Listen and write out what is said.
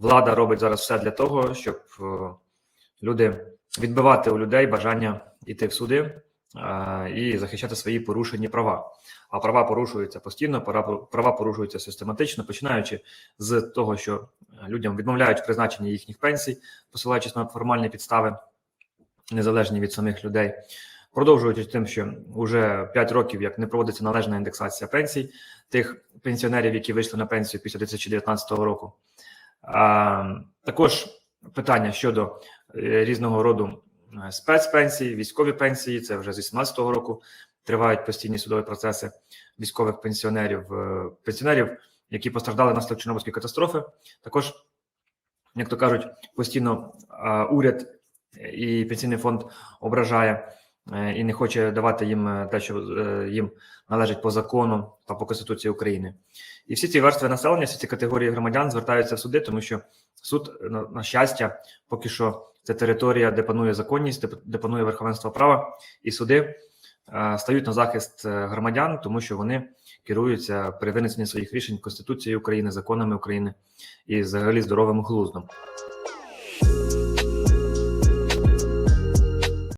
влада робить зараз все для того, щоб е, люди відбивати у людей бажання йти в суди е, і захищати свої порушені права. А права порушуються постійно, права порушуються систематично, починаючи з того, що людям відмовляють в призначенні їхніх пенсій, посилаючись на формальні підстави, незалежні від самих людей. Продовжуючи тим, що вже 5 років як не проводиться належна індексація пенсій тих пенсіонерів, які вийшли на пенсію після 2019 року. Також питання щодо е, різного роду е, спецпенсій, військові пенсії. Це вже з 2018 року тривають постійні судові процеси військових пенсіонерів, е, пенсіонерів, які постраждали внаслідок Чорнобильської катастрофи. Також, як то кажуть, постійно уряд і пенсійний фонд ображає і не хоче давати їм е, те, що е, їм належить по закону та по Конституції України. І всі ці верстви населення, всі ці категорії громадян звертаються в суди, тому що суд, на, щастя, поки що це територія, де панує законність, де, панує верховенство права, і суди е, стають на захист е, громадян, тому що вони керуються при винесенні своїх рішень Конституцією України, законами України і взагалі здоровим глуздом.